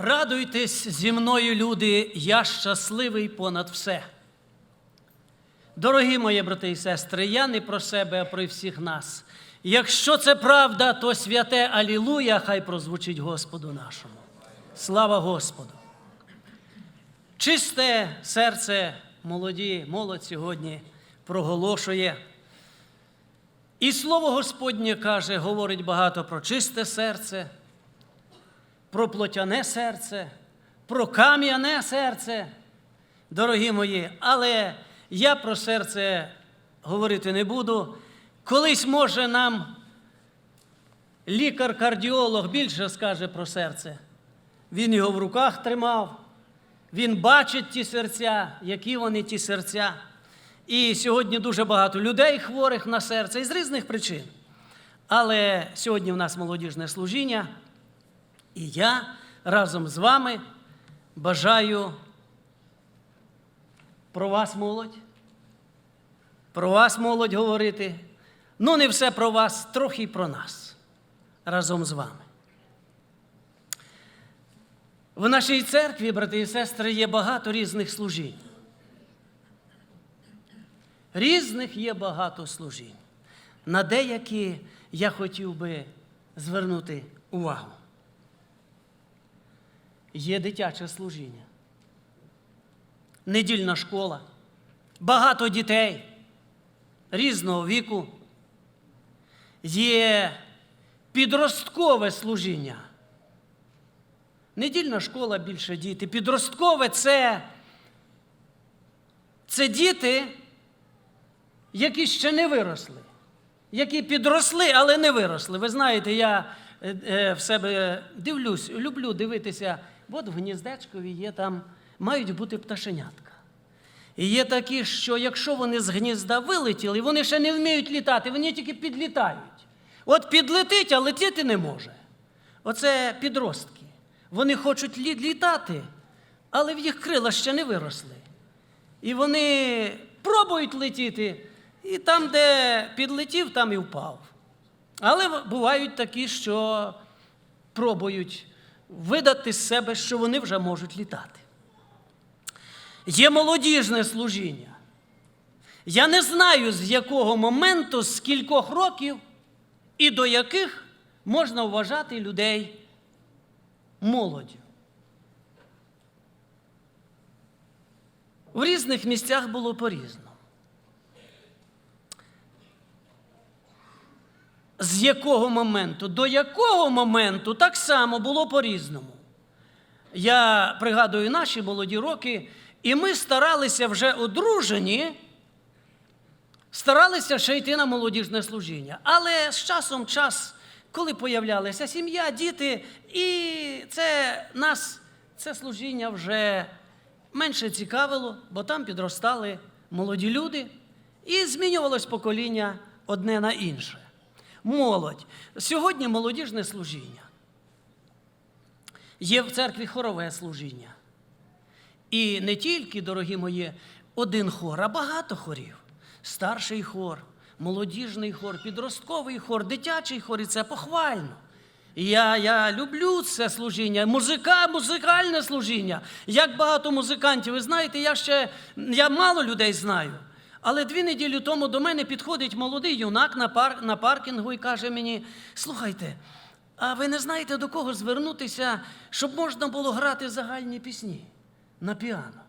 Радуйтесь зі мною, люди, я щасливий понад все. Дорогі мої брати і сестри, я не про себе, а про всіх нас. Якщо це правда, то святе Алілуя хай прозвучить Господу нашому. Слава Господу! Чисте серце молоді, молодь сьогодні проголошує. І слово Господнє каже, говорить багато про чисте серце, про плотяне серце, про кам'яне серце, дорогі мої, але я про серце говорити не буду. Колись може нам лікар-кардіолог більше скаже про серце. Він його в руках тримав, він бачить ті серця, які вони ті серця. І сьогодні дуже багато людей хворих на серце із різних причин. Але сьогодні в нас молодіжне служіння, і я разом з вами бажаю про вас, молодь, про вас, молодь, говорити. Ну, не все про вас, трохи й про нас разом з вами. В нашій церкві, брати і сестри, є багато різних служінь. Різних є багато служінь. На деякі я хотів би звернути увагу. Є дитяче служіння, недільна школа, багато дітей різного віку. Є підросткове служіння. Недільна школа більше діти. Підросткове це, це діти, які ще не виросли, які підросли, але не виросли. Ви знаєте, я е, е, в себе дивлюсь, люблю дивитися, от в гніздечкові є там, мають бути пташенятка. І є такі, що якщо вони з гнізда вилетіли, вони ще не вміють літати, вони тільки підлітають. От підлетить, а летіти не може. Оце підростки. Вони хочуть лі- літати, але в їх крила ще не виросли. І вони пробують летіти, і там, де підлетів, там і впав. Але бувають такі, що пробують видати з себе, що вони вже можуть літати. Є молодіжне служіння. Я не знаю, з якого моменту, з кількох років і до яких можна вважати людей молоддю. В різних місцях було по-різному. З якого моменту, до якого моменту так само було по-різному. Я пригадую наші молоді роки, і ми старалися вже одружені, старалися ще йти на молодіжне служіння. Але з часом час, коли появлялася сім'я, діти, і це нас, це служіння вже менше цікавило, бо там підростали молоді люди, і змінювалось покоління одне на інше. Молодь. Сьогодні молодіжне служіння. Є в церкві хорове служіння. І не тільки, дорогі мої, один хор, а багато хорів. Старший хор, молодіжний хор, підростковий хор, дитячий хор, і це похвально. Я, я люблю це служіння, музика, музикальне служіння. Як багато музикантів, ви знаєте, я ще я мало людей знаю. Але дві неділі тому до мене підходить молодий юнак на, пар, на паркінгу і каже мені: слухайте, а ви не знаєте до кого звернутися, щоб можна було грати загальні пісні на піано?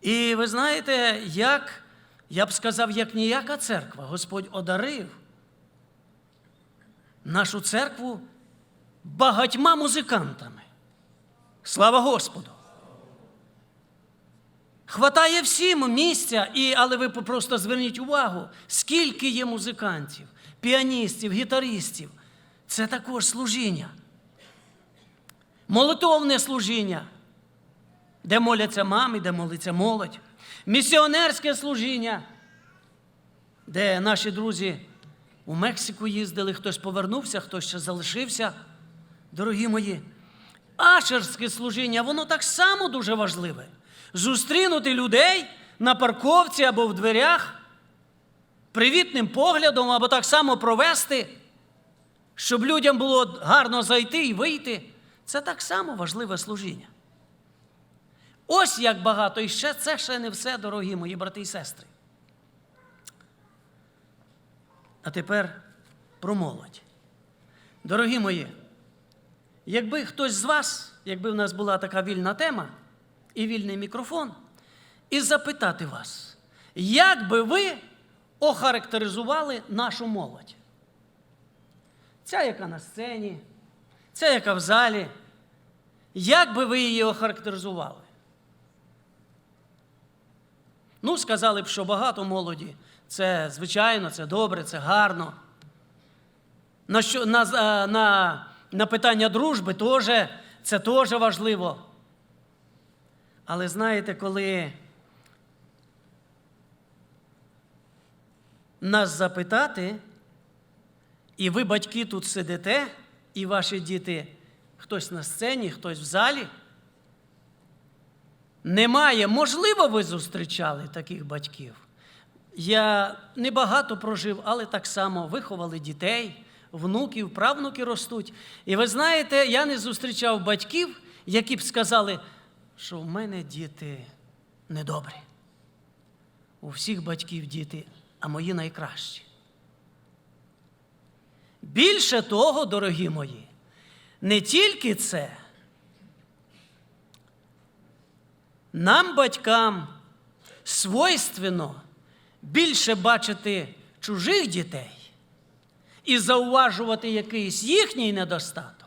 І ви знаєте, як, я б сказав, як ніяка церква, Господь одарив нашу церкву багатьма музикантами. Слава Господу! Хватає всім місця, і, але ви просто зверніть увагу, скільки є музикантів, піаністів, гітаристів. Це також служіння. Молитовне служіння, де моляться мами, де молиться молодь. Місіонерське служіння, де наші друзі у Мексику їздили, хтось повернувся, хтось ще залишився. Дорогі мої, ашерське служіння, воно так само дуже важливе. Зустрінути людей на парковці або в дверях привітним поглядом, або так само провести, щоб людям було гарно зайти і вийти. Це так само важливе служіння. Ось як багато, і ще це ще не все, дорогі мої брати і сестри. А тепер про молодь. Дорогі мої, якби хтось з вас, якби в нас була така вільна тема і вільний мікрофон, і запитати вас, як би ви охарактеризували нашу молодь? Ця, яка на сцені, ця, яка в залі, як би ви її охарактеризували? Ну, сказали б, що багато молоді. Це звичайно, це добре, це гарно. На, що, на, на, на питання дружби теж, це теж важливо. Але знаєте, коли нас запитати, і ви, батьки, тут сидите, і ваші діти хтось на сцені, хтось в залі. Немає. Можливо, ви зустрічали таких батьків. Я небагато прожив, але так само виховали дітей, внуків, правнуки ростуть. І ви знаєте, я не зустрічав батьків, які б сказали, що в мене діти недобрі. У всіх батьків діти, а мої найкращі. Більше того, дорогі мої, не тільки це. Нам, батькам, свойственно більше бачити чужих дітей і зауважувати якийсь їхній недостаток.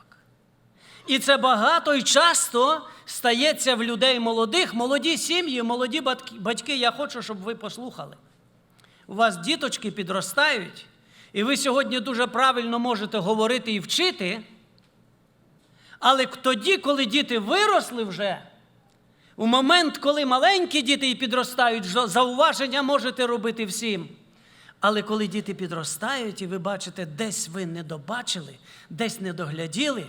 І це багато і часто стається в людей молодих, молоді сім'ї, молоді батьки-. Я хочу, щоб ви послухали. У вас діточки підростають, і ви сьогодні дуже правильно можете говорити і вчити. Але тоді, коли діти виросли вже, у момент, коли маленькі діти і підростають, зауваження можете робити всім. Але коли діти підростають, і ви бачите, десь ви не добачили, десь не догляділи,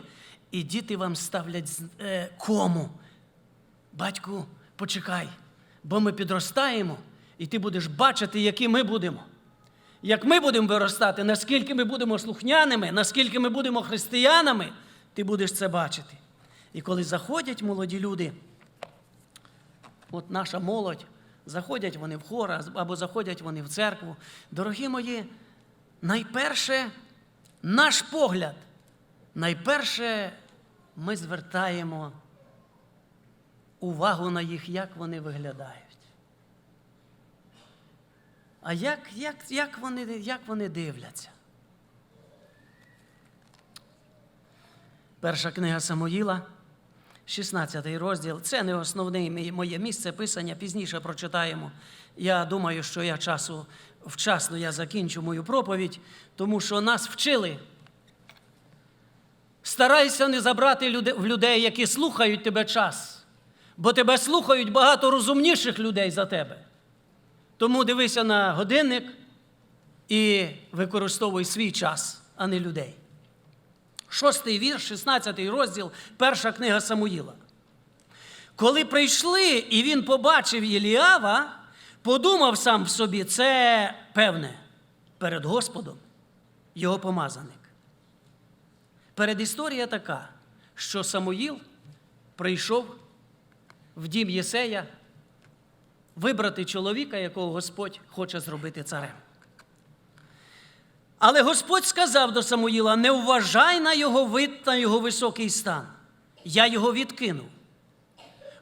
і діти вам ставлять е, кому. Батьку, почекай, бо ми підростаємо, і ти будеш бачити, які ми будемо. Як ми будемо виростати, наскільки ми будемо слухняними, наскільки ми будемо християнами, ти будеш це бачити. І коли заходять молоді люди, от наша молодь, заходять вони в хор або заходять вони в церкву. Дорогі мої, найперше наш погляд, найперше ми звертаємо увагу на їх, як вони виглядають. А як, як, як, вони, як вони дивляться? Перша книга Самуїла, 16 розділ. Це не основне моє місце писання, пізніше прочитаємо. Я думаю, що я часу вчасно я закінчу мою проповідь, тому що нас вчили. Старайся не забрати в людей, які слухають тебе час, бо тебе слухають багато розумніших людей за тебе. Тому дивися на годинник і використовуй свій час, а не людей. Шостий вірш, 16 розділ, перша книга Самуїла. Коли прийшли, і він побачив Єліава, подумав сам в собі, це певне перед Господом його помазаник. Передісторія така, що Самуїл прийшов в дім Єсея вибрати чоловіка, якого Господь хоче зробити царем. Але Господь сказав до Самуїла: не вважай на його вид на його високий стан. Я його відкинув.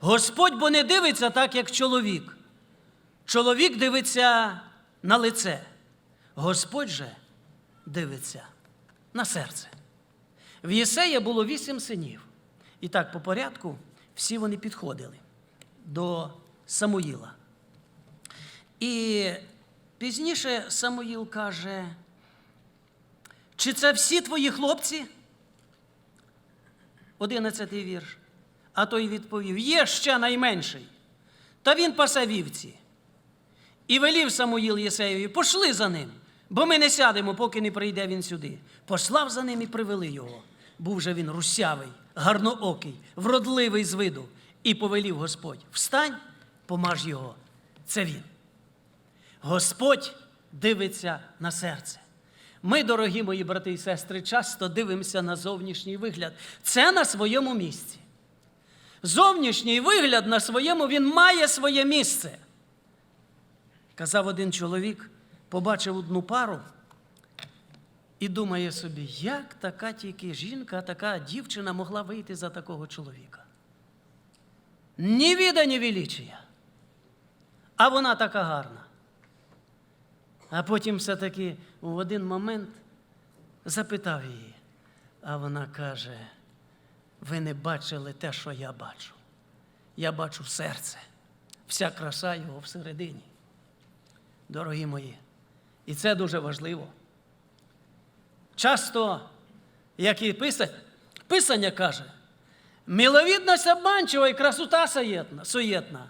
Господь бо не дивиться так, як чоловік. Чоловік дивиться на лице. Господь же дивиться на серце. В Єсея було вісім синів. І так, по порядку, всі вони підходили до Самуїла. І пізніше Самуїл каже, чи це всі твої хлопці? Одинадцятий вірш. А той відповів: є ще найменший. Та він пасе вівці. І велів Самуїл Єсеєві, пошли за ним, бо ми не сядемо, поки не прийде він сюди. Послав за ним і привели його. Був же він русявий, гарноокий, вродливий з виду. І повелів Господь: встань, помаж його. Це він. Господь дивиться на серце. Ми, дорогі мої брати і сестри, часто дивимося на зовнішній вигляд. Це на своєму місці. Зовнішній вигляд на своєму він має своє місце. Казав один чоловік, побачив одну пару і думає собі, як така тільки жінка, така дівчина могла вийти за такого чоловіка. Ні віда, ні величія. А вона така гарна. А потім все-таки в один момент запитав її, а вона каже: ви не бачили те, що я бачу. Я бачу серце, вся краса його всередині. Дорогі мої. І це дуже важливо. Часто, як і Писання каже, миловідність обманчива і красота суєтна.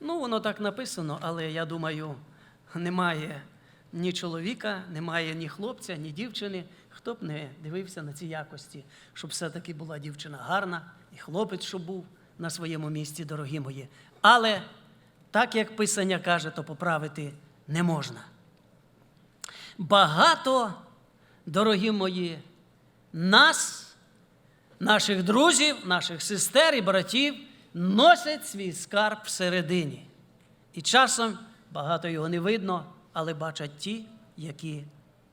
Ну, воно так написано, але я думаю, немає ні чоловіка, немає ні хлопця, ні дівчини, хто б не дивився на ці якості, щоб все-таки була дівчина гарна, і хлопець, щоб був на своєму місці, дорогі мої. Але так як Писання каже, то поправити не можна. Багато, дорогі мої, нас, наших друзів, наших сестер і братів носять свій скарб всередині. І часом багато його не видно, але бачать ті, які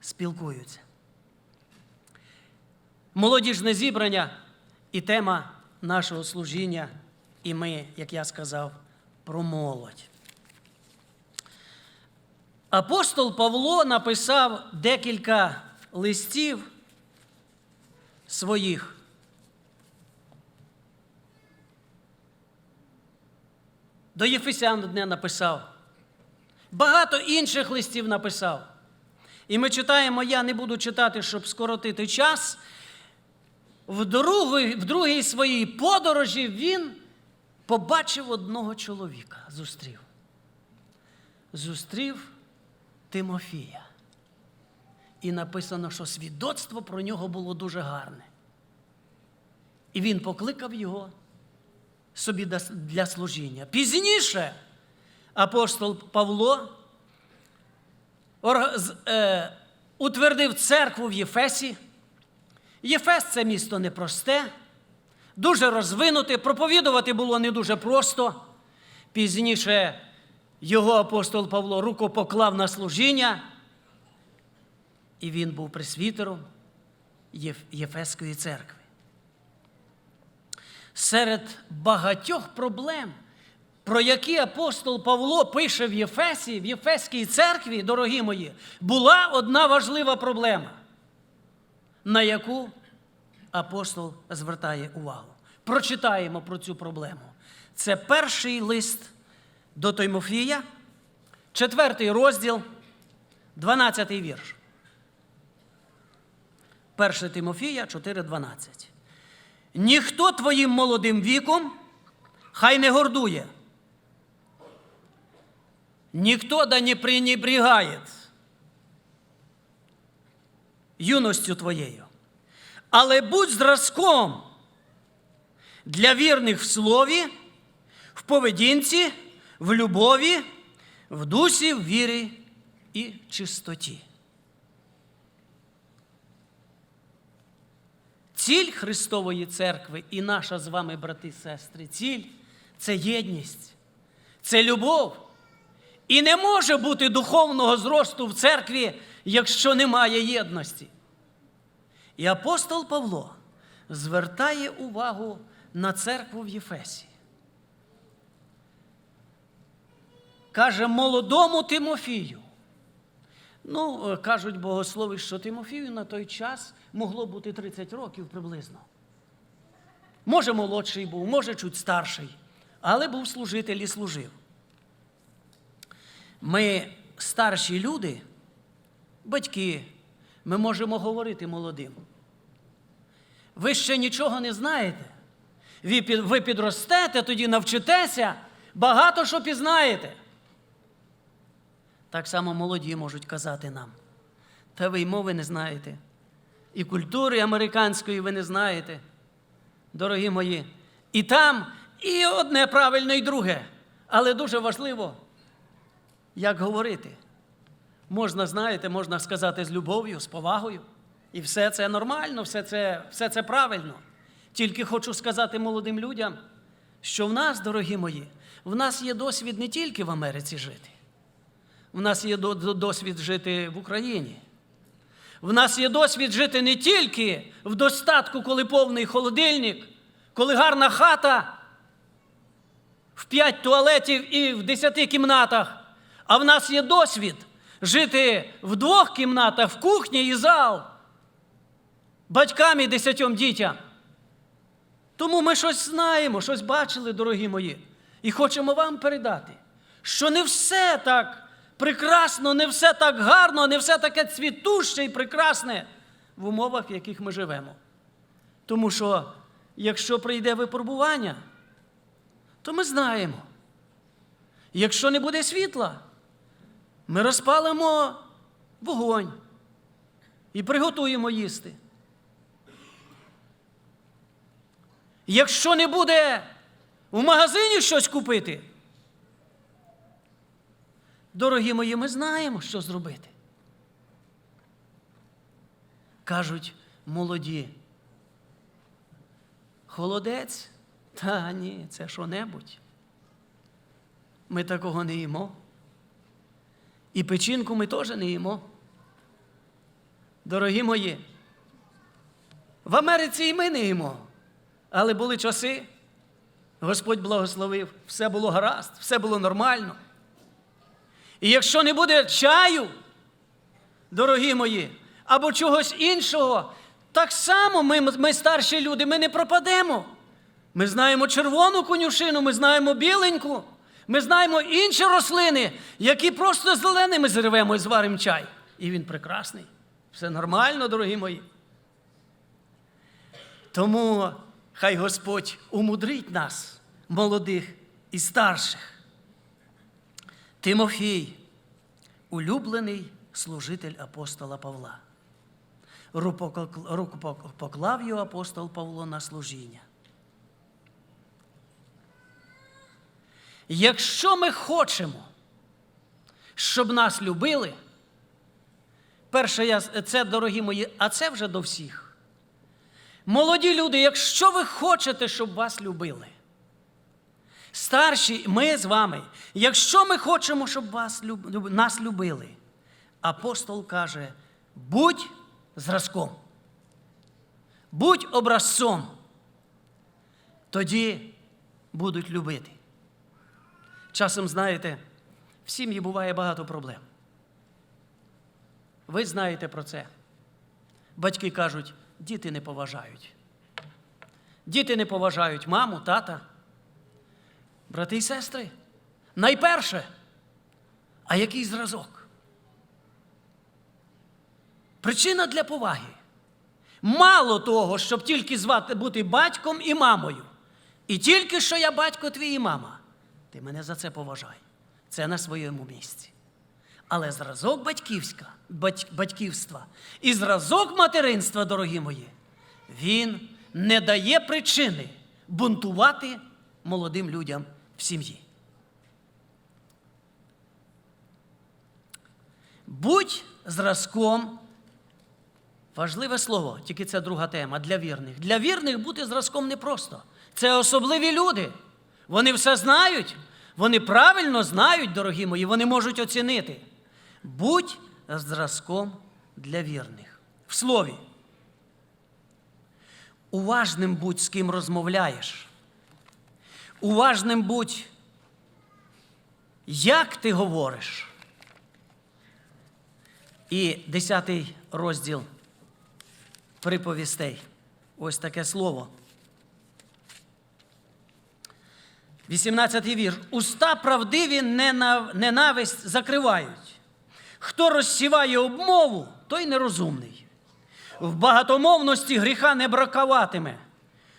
спілкуються. Молодіжне зібрання і тема нашого служіння, і ми, як я сказав, про молодь. Апостол Павло написав декілька листів своїх. До Єфесян одне написав. Багато інших листів написав. І ми читаємо, я не буду читати, щоб скоротити час. В другій, в другій своїй подорожі він побачив одного чоловіка, зустрів. Зустрів Тимофія. І написано, що свідоцтво про нього було дуже гарне. І він покликав його собі для служіння. Пізніше апостол Павло е, утвердив церкву в Єфесі. Єфес це місто непросте, дуже розвинуте, проповідувати було не дуже просто. Пізніше його апостол Павло руку поклав на служіння, і він був пресвітером Єфеської церкви. Серед багатьох проблем, про які апостол Павло пише в Єфесі, в Єфеській церкві, дорогі мої, була одна важлива проблема, на яку апостол звертає увагу. Прочитаємо про цю проблему. Це перший лист до Тоймофія, четвертий розділ, 12 вірш. 1 Тимофія 4,12. Ніхто твоїм молодим віком хай не гордує. Ніхто да не пренебрігає юностю твоєю. Але будь зразком для вірних в слові, в поведінці, в любові, в дусі, в вірі і чистоті. Ціль Христової церкви і наша з вами, брати і сестри, ціль це єдність, це любов. І не може бути духовного зросту в церкві, якщо немає єдності. І апостол Павло звертає увагу на церкву в Єфесі. Каже молодому Тимофію. Ну, кажуть богослови, що Тимофію на той час могло бути 30 років приблизно. Може, молодший був, може, чуть старший, але був служитель і служив. Ми старші люди, батьки, ми можемо говорити молодим. Ви ще нічого не знаєте. Ви підростете, тоді навчитеся, багато що пізнаєте. Так само молоді можуть казати нам. Та ви й мови не знаєте. І культури американської ви не знаєте, дорогі мої. І там і одне правильно, і друге. Але дуже важливо, як говорити. можна, знаєте, можна сказати з любов'ю, з повагою. І все це нормально, все це, все це правильно. Тільки хочу сказати молодим людям, що в нас, дорогі мої, в нас є досвід не тільки в Америці жити. В нас є до- до- досвід жити в Україні. В нас є досвід жити не тільки в достатку, коли повний холодильник, коли гарна хата, в п'ять туалетів і в десяти кімнатах. А в нас є досвід жити в двох кімнатах, в кухні і зал, батькам і десятьом дітям. Тому ми щось знаємо, щось бачили, дорогі мої, і хочемо вам передати, що не все так прекрасно, не все так гарно, не все таке цвітуще і прекрасне в умовах, в яких ми живемо. Тому що, якщо прийде випробування, то ми знаємо. Якщо не буде світла, ми розпалимо вогонь і приготуємо їсти. Якщо не буде в магазині щось купити, дорогі мої, ми знаємо, що зробити. Кажуть молоді. Холодець? Та ні, це що-небудь. Ми такого не їмо. І печінку ми теж не їмо. Дорогі мої, в Америці і ми не їмо. Але були часи, Господь благословив, все було гаразд, все було нормально. І якщо не буде чаю, дорогі мої, або чогось іншого, так само ми, ми старші люди, ми не пропадемо. Ми знаємо червону конюшину, ми знаємо біленьку, ми знаємо інші рослини, які просто зеленими зривемо і зваримо чай. І він прекрасний. Все нормально, дорогі мої. Тому хай Господь умудрить нас, молодих і старших. Тимофій, улюблений служитель апостола Павла. Руку поклав його апостол Павло на служіння. Якщо ми хочемо, щоб нас любили, перше, я, це, дорогі мої, а це вже до всіх. Молоді люди, якщо ви хочете, щоб вас любили, старші, ми з вами, якщо ми хочемо, щоб вас, нас любили, апостол каже, будь зразком, будь образцом, тоді будуть любити. Часом, знаєте, в сім'ї буває багато проблем. Ви знаєте про це. Батьки кажуть, діти не поважають. Діти не поважають маму, тата, брати і сестри. Найперше, а який зразок? Причина для поваги. Мало того, щоб тільки звати бути батьком і мамою. І тільки що я батько твій і мама. Ти мене за це поважай. Це на своєму місці. Але зразок батьківська, бать- батьківства і зразок материнства, дорогі мої, він не дає причини бунтувати молодим людям в сім'ї. Будь зразком, важливе слово, тільки це друга тема для вірних. Для вірних бути зразком непросто. Це особливі люди. Вони все знають, вони правильно знають, дорогі мої, вони можуть оцінити. Будь зразком для вірних. В слові. Уважним будь, з ким розмовляєш. Уважним будь, як ти говориш. І десятий розділ приповістей. Ось таке слово. 18 вірш. Уста правдиві ненависть закривають. Хто розсіває обмову, той нерозумний. В багатомовності гріха не бракуватиме.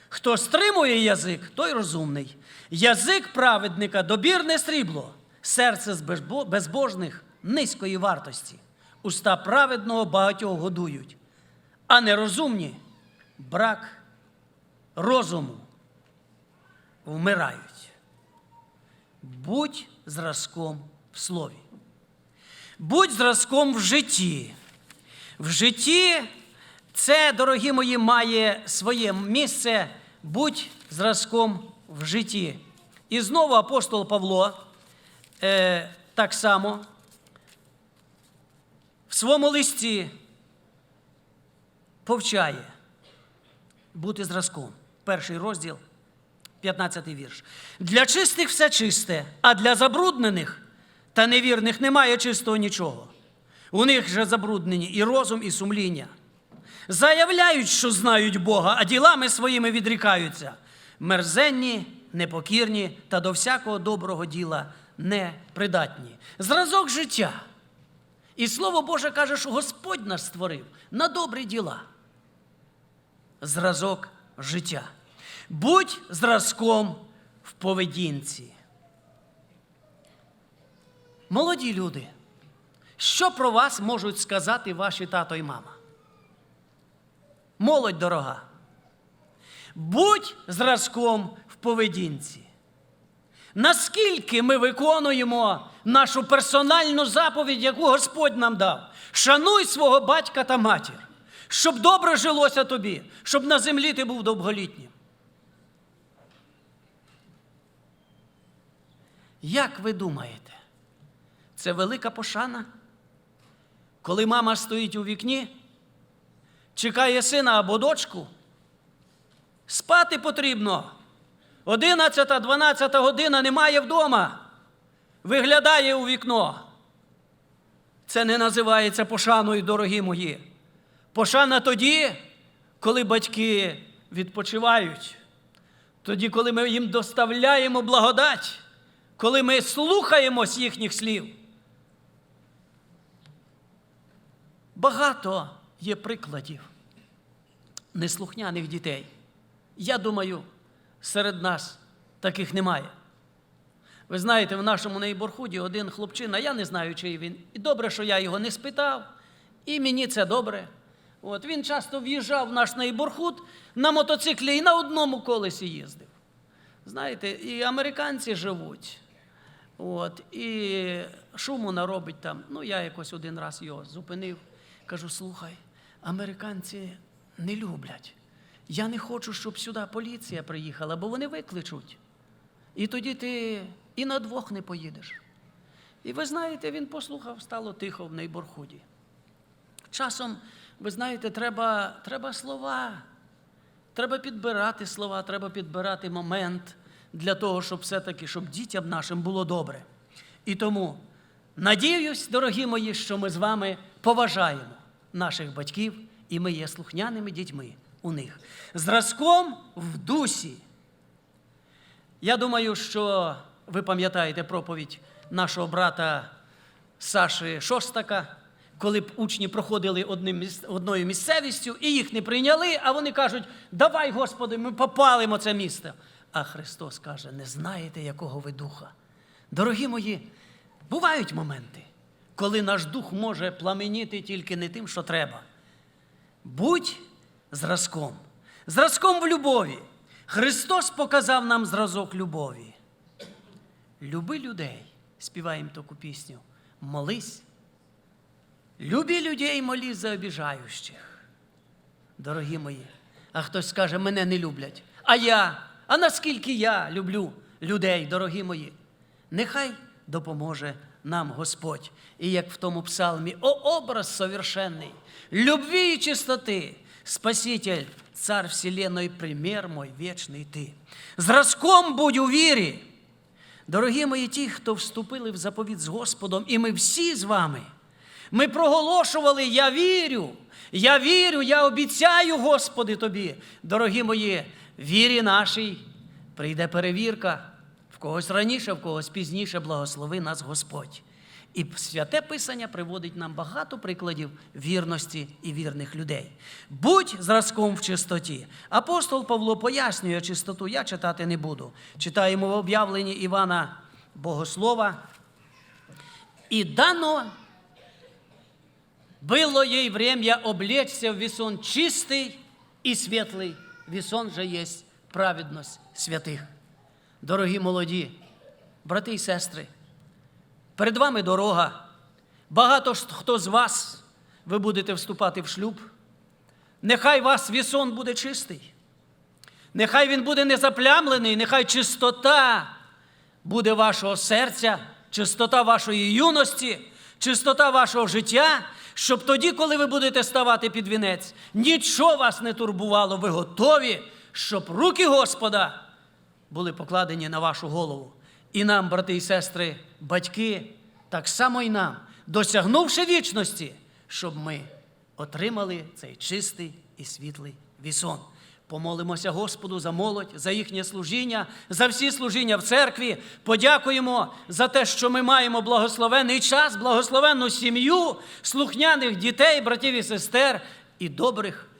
Хто стримує язик, той розумний. Язик праведника добірне срібло, серце безбожних низької вартості. Уста праведного багатьох годують, а нерозумні брак розуму вмирають. Будь зразком в слові. Будь зразком в житті. В житті це, дорогі мої, має своє місце. Будь зразком в житті. І знову апостол Павло е, так само в своєму листі повчає бути зразком. Перший розділ, 15 вірш. Для чистих все чисте, а для забруднених та невірних немає чистого нічого. У них же забруднені і розум, і сумління. Заявляють, що знають Бога, а ділами своїми відрікаються. Мерзенні, непокірні та до всякого доброго діла непридатні. Зразок життя. І Слово Боже каже, що Господь нас створив на добрі діла. Зразок життя. Будь зразком в поведінці. Молоді люди, що про вас можуть сказати ваші тато і мама? Молодь дорога. Будь зразком в поведінці. Наскільки ми виконуємо нашу персональну заповідь, яку Господь нам дав? Шануй свого батька та матір, щоб добре жилося тобі, щоб на землі ти був довголітнім. Як ви думаєте, це велика пошана? Коли мама стоїть у вікні, чекає сина або дочку, спати потрібно. 11-12 година немає вдома. Виглядає у вікно. Це не називається пошаною, дорогі мої. Пошана тоді, коли батьки відпочивають, тоді, коли ми їм доставляємо благодать, коли ми слухаємось їхніх слів. Багато є прикладів неслухняних дітей. Я думаю, серед нас таких немає. Ви знаєте, в нашому нейборхуді один хлопчина, я не знаю, чий він. І добре, що я його не спитав, і мені це добре. От, він часто в'їжджав в наш нейборхуд на мотоциклі і на одному колесі їздив. Знаєте, і американці живуть. От, і шуму наробить там. Ну, я якось один раз його зупинив. Кажу: слухай, американці не люблять. Я не хочу, щоб сюди поліція приїхала, бо вони викличуть. І тоді ти і на двох не поїдеш. І ви знаєте, він послухав, стало тихо в нейборхуді. Часом, ви знаєте, треба, треба слова. Треба підбирати слова, треба підбирати момент для того, щоб все-таки, щоб дітям нашим було добре. І тому надіюсь, дорогі мої, що ми з вами поважаємо наших батьків, і ми є слухняними дітьми у них. Зразком в дусі. Я думаю, що ви пам'ятаєте проповідь нашого брата Саші Шостака, коли б учні проходили одним, одною місцевістю і їх не прийняли, а вони кажуть: давай, Господи, ми попалимо це місто. А Христос каже: не знаєте, якого ви духа. Дорогі мої, бувають моменти, коли наш дух може пламеніти тільки не тим, що треба. Будь зразком, зразком в любові. Христос показав нам зразок любові. Люби людей, співаємо таку пісню. Молись. Любі людей, молись за обіжаючих. Дорогі мої, а хтось скаже, мене не люблять. А я, а наскільки я люблю людей, дорогі мої, нехай допоможе нам Господь. І як в тому псалмі, о образ совершенний, любви і чистоти, Спаситель, цар вселенной, пример мой вечний ти. Зразком будь у вірі. Дорогі мої ті, хто вступили в заповіт з Господом, і ми всі з вами. Ми проголошували, я вірю, я вірю, я обіцяю, Господи, тобі. Дорогі мої, вірі нашій прийде перевірка. В когось раніше, в когось пізніше, благослови нас Господь. І святе Писання приводить нам багато прикладів вірності і вірних людей. Будь зразком в чистоті. Апостол Павло пояснює чистоту, я читати не буду. Читаємо в об'явленні Івана Богослова. І дано было ей время облечься в весон чистый и светлый. Весон же есть праведність святих. Дорогі молоді, брати і сестри, перед вами дорога, Багато хто з вас ви будете вступати в шлюб. Нехай вас вісон буде чистий. Нехай він буде не заплямлений, нехай чистота буде вашого серця, чистота вашої юності, чистота вашого життя, щоб тоді, коли ви будете ставати під вінець, нічого вас не турбувало, ви готові, щоб руки Господа були покладені на вашу голову. І нам, брати і сестри, батьки, так само і нам, досягнувши вічності, щоб ми отримали цей чистий і світлий вісон. Помолимося Господу за молодь, за їхнє служіння, за всі служіння в церкві. Подякуємо за те, що ми маємо благословенний час, благословенну сім'ю, слухняних дітей, братів і сестер і добрих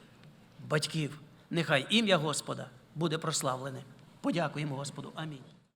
батьків. Нехай ім'я Господа буде прославлене. Подякуємо Господу. Амінь.